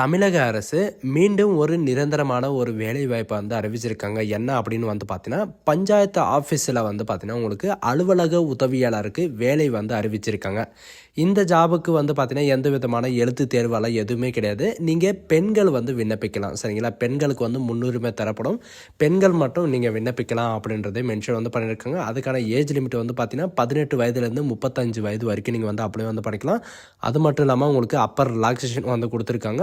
தமிழக அரசு மீண்டும் ஒரு நிரந்தரமான ஒரு வேலைவாய்ப்பை வந்து அறிவிச்சிருக்காங்க. என்ன அப்படின்னு வந்து பார்த்தீங்கன்னா பஞ்சாயத்து ஆஃபீஸில் வந்து பார்த்தீங்கன்னா உங்களுக்கு அலுவலக உதவியாளருக்கு வேலை வந்து அறிவிச்சிருக்காங்க. இந்த ஜாபுக்கு வந்து பார்த்தீங்கன்னா எந்த விதமான எழுத்து தேர்வெல்லாம் எதுவுமே கிடையாது. நீங்கள் பெண்கள் வந்து விண்ணப்பிக்கலாம் சரிங்களா? பெண்களுக்கு வந்து முன்னுரிமை தரப்படும். பெண்கள் மட்டும் நீங்கள் விண்ணப்பிக்கலாம் அப்படின்றதே மென்ஷன் வந்து பண்ணியிருக்காங்க அதுக்கான ஏஜ் லிமிட் வந்து பார்த்தீங்கன்னா பதினெட்டு வயதுலேருந்து முப்பத்தஞ்சு வயது வரைக்கும் நீங்கள் வந்து அப்படியே வந்து பண்ணிக்கலாம். அது மட்டும் இல்லாமல் உங்களுக்கு அப்பர் ரிலாக்ஸேஷன் வந்து கொடுத்துருக்காங்க.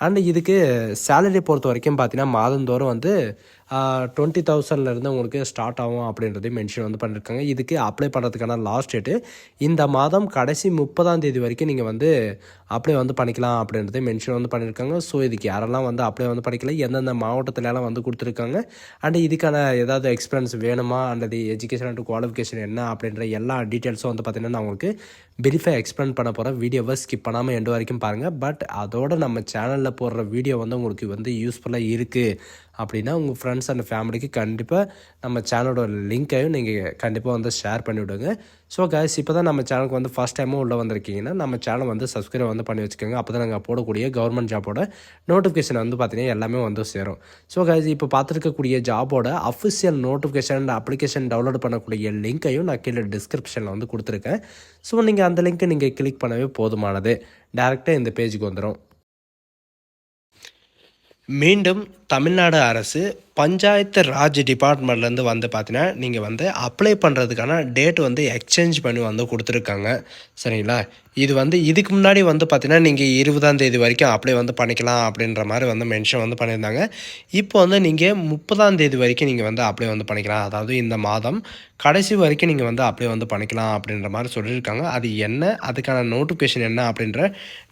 அண்ட் இதுக்கு சேலரி பொறுத்த வரைக்கும் பார்த்தீங்கன்னா மாதந்தோறும் வந்து டுவெண்ட்டி தௌசண்ட்லேருந்து உங்களுக்கு ஸ்டார்ட் ஆகும் அப்படின்றதையும் மென்ஷன் வந்து பண்ணியிருக்காங்க இதுக்கு அப்ளை பண்ணுறதுக்கான லாஸ்ட் டேட்டு இந்த மாதம் கடைசி முப்பதாம் தேதி வரைக்கும் நீங்கள் வந்து அப்ளை வந்து பண்ணிக்கலாம் அப்படின்றதையும் மென்ஷன் வந்து பண்ணியிருக்காங்க ஸோ இதுக்கு யாரெல்லாம் வந்து அப்ளை வந்து பண்ணிக்கல எந்தெந்த மாவட்டத்திலலாம் வந்து கொடுத்துருக்காங்க அண்ட் இதுக்கான ஏதாவது எக்ஸ்பீரியன்ஸ் வேணுமா அல்லது எஜுகேஷன் அண்ட் குவாலிஃபிகேஷன் என்ன அப்படின்ற எல்லா டீட்டெயில்ஸும் வந்து பார்த்திங்கன்னா நான் உங்களுக்கு வெரிஃபை எக்ஸ்பிளைன் பண்ண போகிறேன் வீடியோவை ஸ்கிப் பண்ணாமல் எண்டு வரைக்கும் பாருங்கள் பட் அதோட நம்ம சேனலில் போடுற வீடியோ வந்து உங்களுக்கு வந்து யூஸ்ஃபுல்லாக இருக்குது அப்படின்னா உங்கள் ஃப்ரெண்ட்ஸ் அண்ட் ஃபேமிலிக்கு கண்டிப்பாக நம்ம சேனலோட லிங்க்கையும் நீங்கள் கண்டிப்பாக வந்து ஷேர் பண்ணிவிடுங்க ஸோ கைஸ் இப்போ தான் நம்ம சேனலுக்கு வந்து ஃபஸ்ட் டைமும் உள்ளே வந்திருக்கீங்கன்னா நம்ம சேனல் வந்து சப்ஸ்கிரைப் வந்து பண்ணி வச்சுக்கோங்க. அப்போ தான் நாங்கள் போடக்கூடிய கவர்மெண்ட் ஜாபோட நோட்டிஃபிகேஷன் வந்து பார்த்தீங்கன்னா எல்லாமே வந்து சேரும். ஸோ கைஸ் இப்போ பார்த்துருக்கக்கூடிய ஜாபோட official notification and application download பண்ணக்கூடிய லிங்க்கையும் நான் கீழே டிஸ்கிரிப்ஷனில் வந்து கொடுத்துருக்கேன். ஸோ நீங்கள் அந்த லிங்க்கை நீங்கள் கிளிக் பண்ணவே போதுமானது. டேரெக்டாக இந்த பேஜுக்கு வந்துடும் மீண்டும் தமிழ்நாடு அரசு பஞ்சாயத்து ராஜ் டிபார்ட்மெண்ட்லேருந்து வந்து பார்த்தீங்கன்னா நீங்கள் வந்து அப்ளை பண்ணுறதுக்கான டேட் வந்து எக்ஸ்சேஞ்ச் பண்ணி வந்து கொடுத்துருக்காங்க. சரிங்களா? இது வந்து இதுக்கு முன்னாடி வந்து பார்த்தீங்கன்னா நீங்கள் இருபதாம் தேதி வரைக்கும் அப்ளை வந்து பண்ணிக்கலாம் அப்படின்ற மாதிரி வந்து மென்ஷன் வந்து பண்ணியிருந்தாங்க. இப்போ வந்து நீங்கள் முப்பதாம் தேதி வரைக்கும் நீங்கள் வந்து அப்ளை வந்து பண்ணிக்கலாம். அதாவது இந்த மாதம் கடைசி வரைக்கும் நீங்கள் வந்து அப்ளை வந்து பண்ணிக்கலாம் அப்படின்ற மாதிரி சொல்லியிருக்காங்க. அது என்ன? அதுக்கான நோட்டிஃபிகேஷன் என்ன? அப்படின்ற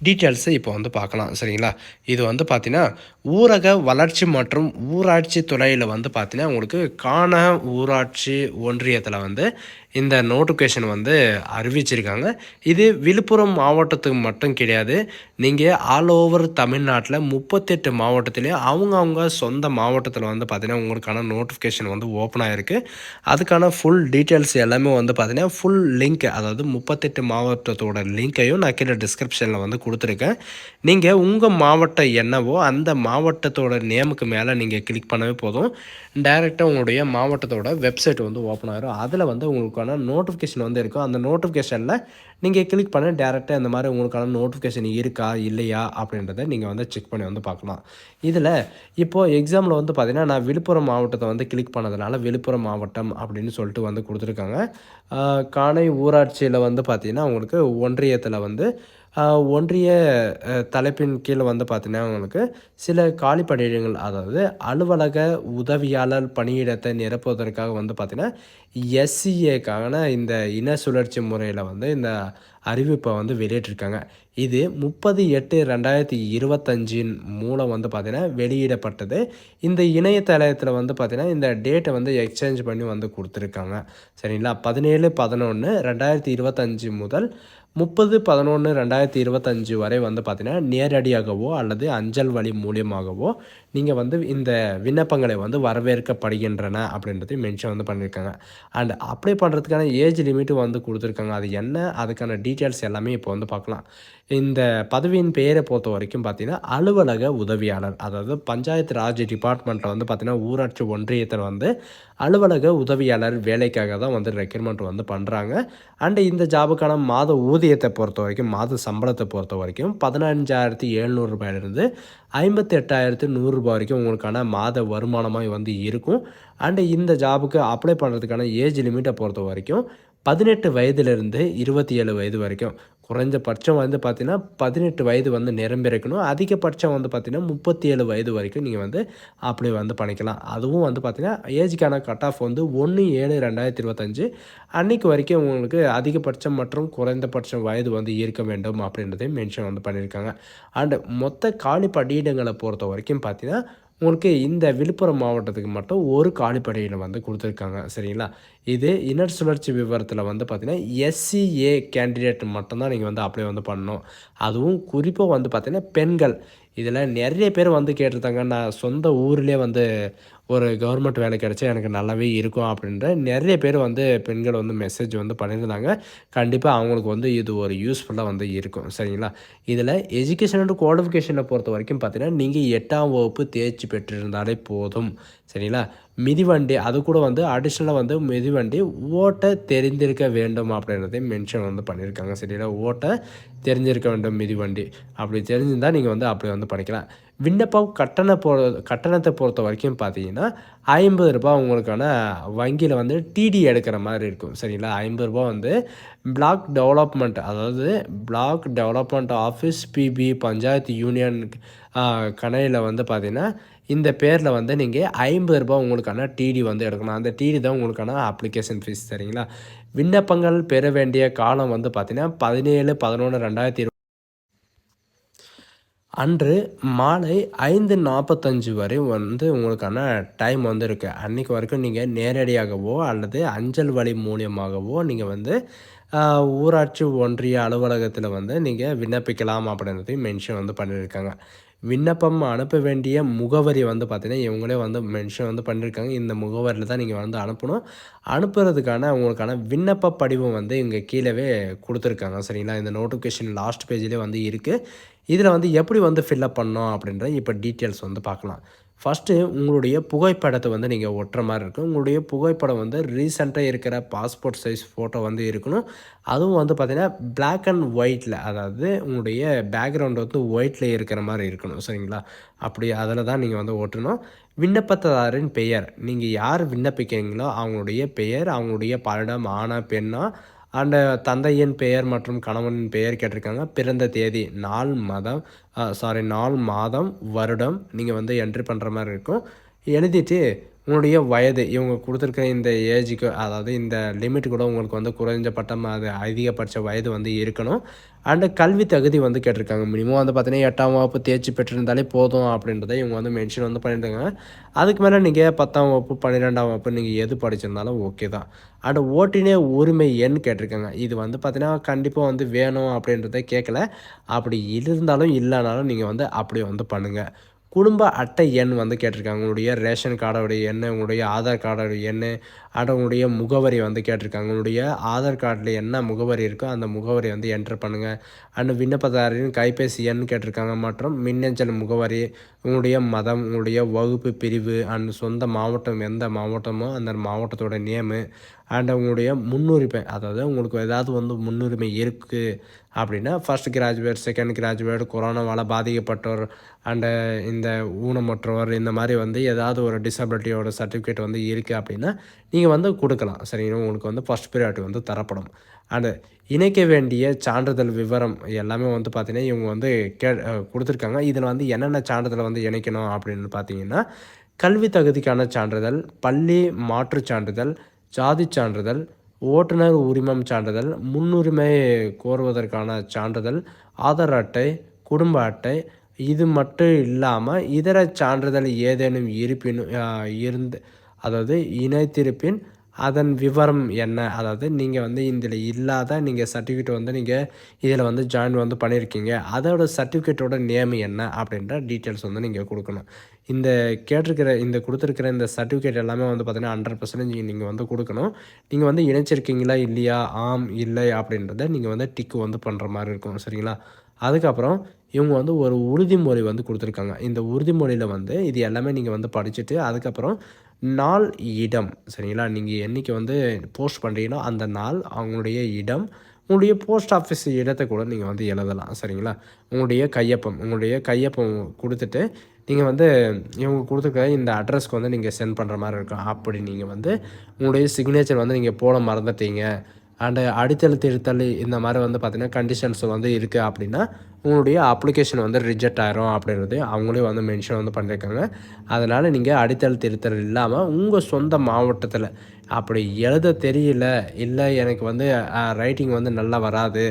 டீட்டெயில்ஸை இப்போ வந்து பார்க்கலாம். சரிங்களா? இது வந்து பார்த்தீங்கன்னா ஊரக வளர்ச்சி மற்றும் ஊராட்சி துறையில் வந்து பார்த்தீங்கன்னா உங்களுக்கு காண ஊராட்சி ஒன்றியத்தில் வந்து இந்த நோட்டிஃபிகேஷன் வந்து அறிவிச்சிருக்காங்க. இது விழுப்புரம் மாவட்டத்துக்கு மட்டும் கிடையாது. நீங்கள் ஆல் ஓவர் தமிழ்நாட்டில் முப்பத்தெட்டு மாவட்டத்துலேயும் அவங்கவுங்க சொந்த மாவட்டத்தில் வந்து பார்த்திங்கன்னா உங்களுக்கான நோட்டிஃபிகேஷன் வந்து ஓப்பன் ஆகிருக்கு அதுக்கான ஃபுல் டீட்டெயில்ஸ் எல்லாமே வந்து பார்த்திங்கன்னா ஃபுல் லிங்க் அதாவது முப்பத்தெட்டு மாவட்டத்தோட லிங்க்கையும் நான் கீழே டிஸ்கிரிப்ஷனில் வந்து கொடுத்துருக்கேன். நீங்கள் உங்கள் மாவட்டம் என்னவோ அந்த மாவட்டத்தோட நேமுக்கு மேலே நீங்கள் கிளிக் பண்ணவே போதும். டைரெக்டாக உங்களுடைய மாவட்டத்தோட வெப்சைட் வந்து ஓப்பன் ஆகிரும் அதில் வந்து உங்களுக்கு உங்களுக்கான நோட்டிஃபிகேஷன் வந்து இருக்கும் அந்த நோட்டிஃபிகேஷனில் நீங்கள் கிளிக் பண்ண டேரெக்டாக இந்த மாதிரி உங்களுக்கான நோட்டிஃபிகேஷன் இருக்கா இல்லையா அப்படின்றத நீங்கள் வந்து செக் பண்ணி வந்து பார்க்கலாம். இதில் இப்போது எக்ஸாமில் வந்து பார்த்திங்கன்னா நான் விழுப்புரம் மாவட்டத்தை வந்து கிளிக் பண்ணதுனால விழுப்புரம் மாவட்டம் அப்படின்னு சொல்லிட்டு வந்து கொடுத்துருக்காங்க. காணை ஊராட்சியில் வந்து பார்த்திங்கன்னா உங்களுக்கு ஒன்றியத்தில் வந்து ஒன்றிய தலைப்பின் கீழே வந்து பார்த்தீங்கன்னா உங்களுக்கு சில காலி பணியிடங்கள் அதாவது அலுவலக உதவியாளர் பணியிடத்தை நிரப்புவதற்காக வந்து பார்த்தீங்கன்னா எஸ்சிஏக்கான இந்த இன சுழற்சி முறையில் வந்து இந்த அறிவிப்பை வந்து வெளியிட்டிருக்காங்க. இது முப்பது எட்டு ரெண்டாயிரத்தி இருபத்தஞ்சின் மூலம் வந்து பார்த்தீங்கன்னா வெளியிடப்பட்டது. இந்த இணையதளத்தில் வந்து பார்த்திங்கன்னா இந்த டேட்டை வந்து எக்ஸ்சேஞ்ச் பண்ணி வந்து கொடுத்துருக்காங்க. சரிங்களா? பதினேழு பதினொன்று ரெண்டாயிரத்தி இருபத்தஞ்சி முதல் முப்பது பதினொன்று ரெண்டாயிரத்தி இருபத்தஞ்சு வரை வந்து பார்த்திங்கன்னா நேரடியாகவோ அல்லது அஞ்சல் வழி மூலியமாகவோ நீங்கள் வந்து இந்த விண்ணப்பங்களை வந்து வரவேற்கப்படுகின்றன அப்படின்றதையும் மென்ஷன் வந்து பண்ணியிருக்காங்க அண்ட் அப்ளை பண்ணுறதுக்கான ஏஜ் லிமிட்டும் வந்து கொடுத்துருக்காங்க. அது என்ன? அதுக்கான டீட்டெயில்ஸ் எல்லாமே இப்போ வந்து பார்க்கலாம். இந்த பதவியின் பெயரை பொறுத்த வரைக்கும் பார்த்திங்கன்னா அலுவலக உதவியாளர் அதாவது பஞ்சாயத்து ராஜ் டிபார்ட்மெண்ட்டில் வந்து பார்த்திங்கன்னா ஊராட்சி ஒன்றியத்தில் வந்து அலுவலக உதவியாளர் வேலைக்காக தான் வந்து ரெக்ரூட்மெண்ட் வந்து பண்ணுறாங்க அண்டு இந்த ஜாபுக்கான மாத ஊதியத்தை பொறுத்த வரைக்கும் மாத சம்பளத்தை பொறுத்த வரைக்கும் பதினஞ்சாயிரத்தி எழுநூறுபாயிலிருந்து ஐம்பத்தி எட்டாயிரத்து ரூபாய் வரைக்கும் உங்களுக்கான மாத வருமானமாக வந்து இருக்கும். அண்டு இந்த ஜாபுக்கு அப்ளை பண்ணுறதுக்கான ஏஜ் லிமிட்டை பொறுத்த வரைக்கும் பதினெட்டு வயதுலேருந்து இருபத்தி ஏழு வயது வரைக்கும். குறைஞ்சபட்சம் வந்து பார்த்திங்கன்னா பதினெட்டு வயது வந்து நிரம்பியிருக்கணும் அதிகபட்சம் வந்து பார்த்தீங்கன்னா முப்பத்தி ஏழு வயது வரைக்கும் நீங்கள் வந்து அப்ளை வந்து பண்ணிக்கலாம். அதுவும் வந்து பார்த்தீங்கன்னா ஏஜுக்கான கட் ஆஃப் வந்து ஒன்று ஏழு ரெண்டாயிரத்தி இருபத்தஞ்சு. அன்றைக்கு வரைக்கும் உங்களுக்கு அதிகபட்சம் மற்றும் குறைந்தபட்சம் வயது வந்து இருக்க வேண்டும் அப்படின்றதையும் மென்ஷன் வந்து பண்ணியிருக்காங்க. அண்ட் மொத்த காலி பணியிடங்களை பொறுத்த வரைக்கும் பார்த்தீங்கன்னா உங்களுக்கு இந்த விழுப்புரம் மாவட்டத்துக்கு மட்டும் ஒரு காலிப்படையில் வந்து கொடுத்துருக்காங்க. சரிங்களா? இது இனர் சுழற்சி விவரத்தில் வந்து பார்த்திங்கன்னா எஸ்சிஏ கேண்டிடேட் மட்டும்தான் நீங்கள் வந்து அப்ளை வந்து பண்ணணும். அதுவும் குறிப்பாக வந்து பார்த்திங்கன்னா பெண்கள். இதில் நிறைய பேர் வந்து கேட்டிருந்தாங்க. நான் சொந்த ஊர்லேயே வந்து ஒரு கவர்மெண்ட் வேலை கிடைச்சா எனக்கு நல்லாவே இருக்கும் அப்படின்ற நிறைய பேர் வந்து பெண்கள் வந்து மெசேஜ் வந்து பண்ணியிருந்தாங்க. கண்டிப்பாக அவங்களுக்கு வந்து இது ஒரு யூஸ்ஃபுல்லாக வந்து இருக்கும். சரிங்களா? இதில் எஜுகேஷன் அண்ட் குவாலிஃபிகேஷனை பொறுத்த வரைக்கும் பார்த்தீங்கன்னா நீங்கள் எட்டாம் வகுப்பு தேர்ச்சி பெற்றிருந்தாலே போதும். சரிங்களா? மிதிவண்டி அது கூட வந்து அடிஷ்னலாக வந்து மிதிவண்டி ஓட்ட தெரிந்திருக்க வேண்டும் அப்படின்றதையும் மென்ஷன் வந்து பண்ணியிருக்காங்க. சரிங்களா? ஓட்ட தெரிஞ்சிருக்க வேண்டும் மிதிவண்டி அப்படி தெரிஞ்சிருந்தால் நீங்கள் வந்து அப்படி வந்து பண்ணிக்கலாம் விண்ணப்பம் கட்டண போ கட்டணத்தை பொறுத்த வரைக்கும் பார்த்தீங்கன்னா ஐம்பது ரூபாய் உங்களுக்கான வங்கியில் வந்து டிடி எடுக்கிற மாதிரி இருக்கும். சரிங்களா? ஐம்பது ரூபா வந்து பிளாக் டெவலப்மெண்ட் அதாவது block development office BP panchayat union கணையில் வந்து பார்த்திங்கன்னா இந்த பேரில் வந்து நீங்கள் ஐம்பது ரூபா உங்களுக்கான டிடி வந்து எடுக்கணும் அந்த டிடி தான் உங்களுக்கான அப்ளிகேஷன் ஃபீஸ் சரிங்களா? விண்ணப்பங்கள் பெற வேண்டிய காலம் வந்து பார்த்திங்கன்னா பதினேழு பதினொன்று ரெண்டாயிரத்தி அன்று மாலை ஐந்து நாற்பத்தஞ்சு வரை வந்து உங்களுக்கான டைம் வந்து இருக்குது அன்றைக்கு வரைக்கும் நீங்கள் நேரடியாகவோ அல்லது அஞ்சல் வழி மூலியமாகவோ நீங்கள் வந்து ஊராட்சி ஒன்றிய அலுவலகத்தில் வந்து நீங்கள் விண்ணப்பிக்கலாம் அப்படின்றதையும் மென்ஷன் வந்து பண்ணியிருக்காங்க விண்ணப்பம் அனுப்ப வேண்டிய முகவரி வந்து பார்த்திங்கன்னா இவங்களே வந்து மென்ஷன் வந்து பண்ணியிருக்காங்க இந்த முகவரியில் தான் நீங்கள் வந்து அனுப்பணும். அனுப்புறதுக்கான அவங்களுக்கான விண்ணப்ப படிவம் வந்து இங்கே கீழே கொடுத்துருக்காங்க. சரிங்களா? இந்த நோட்டிஃபிகேஷன் லாஸ்ட் பேஜ்லேயே வந்து இருக்குது இதில் வந்து எப்படி வந்து ஃபில்லப் பண்ணோம் அப்படின்ற இப்போ டீட்டெயில்ஸ் வந்து பார்க்கலாம். ஃபஸ்ட்டு உங்களுடைய புகைப்படத்தை வந்து நீங்கள் ஒட்டுற மாதிரி இருக்கும். உங்களுடைய புகைப்படம் வந்து ரீசெண்டாக இருக்கிற பாஸ்போர்ட் சைஸ் ஃபோட்டோ வந்து இருக்கணும். அதுவும் வந்து பார்த்திங்கன்னா பிளாக் அண்ட் ஒயிட்டில் அதாவது உங்களுடைய பேக்ரவுண்ட் வந்து ஒயிட்டில் இருக்கிற மாதிரி இருக்கணும். சரிங்களா? அப்படி அதில் தான் நீங்கள் வந்து ஓட்டணும் விண்ணப்பத்தாரின் பெயர். நீங்கள் யார் விண்ணப்பிக்கிறீங்களோ அவங்களுடைய பெயர் அவங்களுடைய படம் ஆனா பெண்ணா அண்ட் தந்தையின் பெயர் மற்றும் கணவனின் பெயர் கேட்டிருக்காங்க. பிறந்த தேதி நாள் மதம் சாரி நாள் மாதம் வருடம். நீங்கள் வந்து என்ட்ரி பண்ணுற மாதிரி இருக்கும். எழுதிட்டு உங்களுடைய வயது இவங்க கொடுத்துருக்க இந்த ஏஜுக்கு அதாவது இந்த லிமிட் கூட உங்களுக்கு வந்து குறைஞ்சபட்சம் அது அதிகபட்ச வயது வந்து இருக்கணும். அண்டு கல்வி தகுதி வந்து கேட்டிருக்காங்க. மினிமம் வந்து பார்த்தீங்கன்னா எட்டாம் வகுப்பு தேர்ச்சி பெற்றிருந்தாலே போதும் அப்படின்றத இவங்க வந்து மென்ஷன் வந்து பண்ணியிருக்காங்க. அதுக்கு மேலே நீங்கள் பத்தாம் வகுப்பு பன்னிரெண்டாம் வகுப்பு நீங்கள் எது படிச்சிருந்தாலும் ஓகே தான். அண்டு ஓட்டினே உரிமை எண் கேட்டிருக்காங்க. இது வந்து பார்த்தீங்கன்னா கண்டிப்பாக வந்து வேணும் அப்படின்றத கேட்கல. அப்படி இருந்தாலும் இல்லைனாலும் நீங்கள் வந்து அப்படி வந்து பண்ணுங்கள் குடும்ப அட்டை எண் வந்து கேட்டிருக்காங்க. உங்களுடைய ரேஷன் கார்டோடைய எண் உங்களுடைய ஆதார் கார்டோடைய எண் அட உங்களுடைய முகவரி வந்து கேட்டிருக்காங்க. உங்களுடைய ஆதார் கார்டில் என்ன முகவரி இருக்கோ அந்த முகவரி வந்து என்ட்ரு பண்ணுங்கள் அண்ட் விண்ணப்பதாரின் கைபேசி எண் கேட்டிருக்காங்க. மற்றும் மின்னஞ்சல் முகவரி உங்களுடைய மதம் உங்களுடைய வகுப்பு பிரிவு அண்ட் சொந்த மாவட்டம் எந்த மாவட்டமோ அந்த மாவட்டத்தோட நேமு அண்ட் உங்களுடைய முன்னுரிமை அதாவது உங்களுக்கு ஏதாவது வந்து முன்னுரிமை இருக்குது அப்படின்னா ஃபஸ்ட் கிராஜுவேட் செகண்ட் கிராஜுவேட் கொரோனாவால் பாதிக்கப்பட்டோர் அண்டு இந்த ஊனமற்றவர் இந்த மாதிரி வந்து ஏதாவது ஒரு டிசபிலிட்டியோட சர்டிஃபிகேட் வந்து இருக்குது அப்படின்னா நீங்கள் வந்து கொடுக்கலாம். சரிங்களா உங்களுக்கு வந்து ஃபஸ்ட் ப்ரியாரிட்டி வந்து தரப்படும். அண்டு இணைக்க வேண்டிய சான்றிதழ் விவரம் எல்லாமே வந்து பார்த்திங்கன்னா இவங்க வந்து கே கொடுத்துருக்காங்க. இதில் வந்து என்னென்ன சான்றிதழை வந்து இணைக்கணும் அப்படின்னு பார்த்தீங்கன்னா கல்வி தகுதிக்கான சான்றிதழ் பள்ளி மாற்றுச் சான்றிதழ் ஜாதி சான்றிதழ் ஓட்டுநர் உரிமம் சான்றிதழ் முன்னுரிமை கோருவதற்கான சான்றிதழ் ஆதார் அட்டை குடும்ப அட்டை இது மட்டும் இல்லாமல் இதர சான்றிதழ் ஏதேனும் இருப்பினும் இருந்து அதாவது இணைத்திருப்பின் அதன் விவரம் என்ன? அதாவது நீங்கள் வந்து இதில் இல்லாத நீங்கள் சர்டிஃபிகேட் வந்து நீங்கள் இதில் வந்து ஜாயின் வந்து பண்ணியிருக்கீங்க அதோட சர்டிஃபிகேட்டோட நேம் என்ன? அப்படின்ற டீட்டெயில்ஸ் வந்து நீங்கள் கொடுக்கணும். இந்த கேட்டிருக்கிற இந்த கொடுத்துருக்கிற இந்த சர்டிஃபிகேட் எல்லாமே வந்து பார்த்திங்கன்னா ஹண்ட்ரட் பர்சன்டேஜ் நீங்கள் வந்து கொடுக்கணும். நீங்கள் வந்து இணைச்சிருக்கீங்களா இல்லையா? ஆம் இல்லை அப்படின்றத நீங்கள் வந்து டிக்கு வந்து பண்ணுற மாதிரி இருக்கும். சரிங்களா? அதுக்கப்புறம் இவங்க வந்து ஒரு உறுதிமொழி வந்து கொடுத்துருக்காங்க. இந்த உறுதிமொழியில் வந்து இது எல்லாமே நீங்கள் வந்து படிச்சுட்டு அதுக்கப்புறம் நாள் இடம் சரிங்களா? நீங்கள் என்றைக்கு வந்து போஸ்ட் பண்ணுறீங்களோ அந்த நாள் அவங்களுடைய இடம் உங்களுடைய போஸ்ட் ஆஃபீஸ் இடத்தை கூட நீங்கள் வந்து எழுதலாம் சரிங்களா? உங்களுடைய கையொப்பம் உங்களுடைய கையொப்பம் கொடுத்துட்டு நீங்கள் வந்து இவங்க கொடுத்துருக்க இந்த அட்ரஸ்க்கு வந்து நீங்கள் சென்ட் பண்ணுற மாதிரி இருக்கும். அப்படி நீங்கள் வந்து உங்களுடைய சிக்னேச்சர் வந்து நீங்கள் போட மறந்துட்டீங்க. அண்டு அடித்தல் திருத்தல் இந்த மாதிரி வந்து பார்த்திங்கன்னா கண்டிஷன்ஸ் வந்து இருக்குது அப்படின்னா உங்களுடைய அப்ளிகேஷன் வந்து ரிஜெக்ட் ஆயிரும் அப்படின்றது அவங்களே வந்து மென்ஷன் வந்து பண்ணியிருக்காங்க அதனால் நீங்கள் அடித்தல் திருத்தல் இல்லாமல் உங்கள் சொந்த மாவட்டத்தில் அப்படி எழுத தெரியல இல்லை எனக்கு வந்து ரைட்டிங் வந்து நல்லா வராது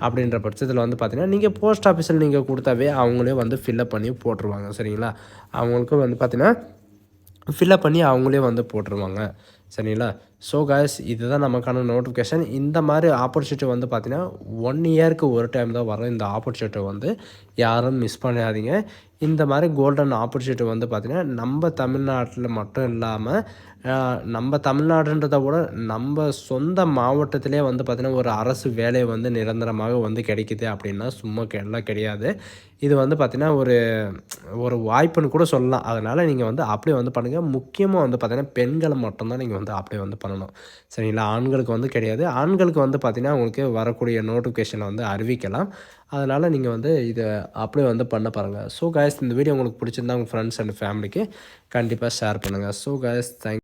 அப்படின்ற பட்சத்தில் வந்து பார்த்திங்கன்னா நீங்கள் போஸ்ட் ஆஃபீஸில் நீங்கள் கொடுத்தாவே அவங்களே வந்து ஃபில்லப் பண்ணி போட்டுருவாங்க சரிங்களா? அவங்களுக்கும் வந்து பார்த்திங்கன்னா ஃபில்லப் பண்ணி அவங்களே வந்து போட்டுருவாங்க சரிங்களா? ஸோ காய்ஸ் இதுதான் நமக்கான நோட்டிஃபிகேஷன் இந்த மாதிரி ஆப்பர்ச்சுனிட்டி வந்து பார்த்தீங்கன்னா ஒன் இயருக்கு ஒரு டைம் தான் வரும் இந்த ஆப்பர்ச்சுனிட்டி வந்து. யாரும் மிஸ் பண்ணாதீங்க. இந்த மாதிரி கோல்டன் ஆப்பர்ச்சுனிட்டி வந்து பார்த்திங்கன்னா நம்ம தமிழ்நாட்டில் மட்டும் இல்லாமல் நம்ம தமிழ்நாடுன்றதை விட நம்ம சொந்த மாவட்டத்திலே வந்து பார்த்திங்கன்னா ஒரு அரசு வேலை வந்து நிரந்தரமாக வந்து கிடைக்குது அப்படின்னா சும்மா எல்லாம் கிடையாது. இது வந்து பார்த்திங்கன்னா ஒரு ஒரு வாய்ப்புன்னு கூட சொல்லலாம். அதனால் நீங்கள் வந்து அப்படியே வந்து பண்ணுங்கள் முக்கியமாக வந்து பார்த்திங்கன்னா பெண்களை மட்டும்தான் நீங்கள் வந்து அப்படியே வந்து பண்ணணும். சரிங்களா? ஆண்களுக்கு வந்து கிடையாது. ஆண்களுக்கு வந்து பார்த்திங்கன்னா உங்களுக்கு வரக்கூடிய நோட்டிஃபிகேஷனை வந்து அறிவிக்கலாம். அதனால் நீங்கள் வந்து இதை அப்படியே வந்து பண்ண பாருங்கள் ஸோ காய்ஸ் இந்த வீடியோ உங்களுக்கு பிடிச்சிருந்தா உங்கள் ஃப்ரெண்ட்ஸ் அண்ட் ஃபேமிலிக்கு கண்டிப்பாக ஷேர் பண்ணுங்கள் ஸோ காய்ஸ் தேங்க்